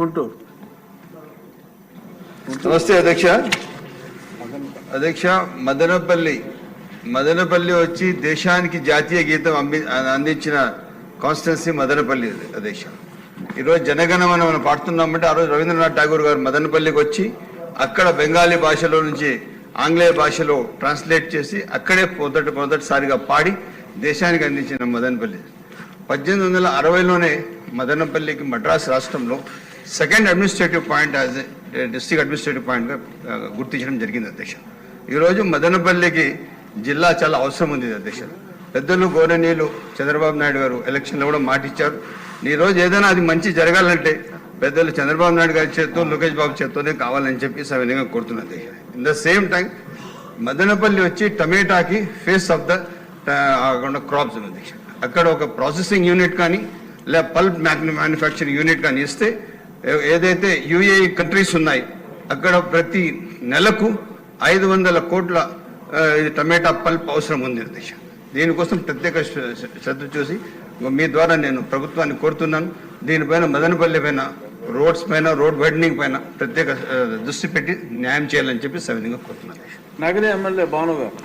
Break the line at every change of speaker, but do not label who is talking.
గుంటూరు.
నమస్తే అధ్యక్ష. అధ్యక్ష మదనపల్లి. మదనపల్లి వచ్చి దేశానికి జాతీయ గీతం అంది అందించిన కాన్స్టిట్యున్సీ మదనపల్లి అధ్యక్ష. ఈరోజు జనగణమన మనం పాడుతున్నామంటే ఆ రోజు రవీంద్రనాథ్ ఠాగూర్ గారు మదనపల్లికి వచ్చి అక్కడ బెంగాలీ భాషలో నుంచి ఆంగ్లేయ భాషలో ట్రాన్స్లేట్ చేసి అక్కడే మొదటి మొదటిసారిగా పాడి దేశానికి అందించిన మదనపల్లి. పద్దెనిమిది వందల అరవైలోనే మదనపల్లికి మద్రాస్ రాష్ట్రంలో second administrative point as district administrative పాయింట్గా గుర్తించడం జరిగింది అధ్యక్ష. ఈరోజు మదనపల్లికి జిల్లా చాలా అవసరం ఉంది అధ్యక్ష. పెద్దలు గౌరవనీయులు చంద్రబాబు నాయుడు గారు ఎలక్షన్లో కూడా మాట ఇచ్చారు. ఈ రోజు ఏదైనా అది మంచి జరగాలంటే పెద్దలు చంద్రబాబు నాయుడు గారి చేత్తో లోకేష్ బాబు చేత్తోనే కావాలని చెప్పి సవినయంగా కోరుతున్నది అధ్యక్ష. In the same time Madanapalle వచ్చి టమేటాకి ఫేస్ ఆఫ్ ద క్రాప్స్ ఉంది అధ్యక్ష. అక్కడ ఒక ప్రాసెసింగ్ యూనిట్ కానీ లేదా పల్ప్ మ్యానుఫ్యాక్చరింగ్ యూనిట్ కానీ ఇస్తే ఏదైతే యూఏఈ కంట్రీస్ ఉన్నాయి అక్కడ ప్రతి నెలకు ఐదు వందల కోట్ల టమాటా పల్ప్ అవసరం ఉంది దేశం దీనికోసం ప్రత్యేక శ్రద్ధ చూసి మీ ద్వారా నేను ప్రభుత్వాన్ని కోరుతున్నాను. దీనిపైన మదనపల్లి పైన రోడ్స్ పైన రోడ్ వైడనింగ్ పైన ప్రత్యేక దృష్టి పెట్టి న్యాయం చేయాలని చెప్పి సవిధంగా కోరుతున్నాను. అధ్యక్ష.
ఎమ్మెల్యే భావన గారు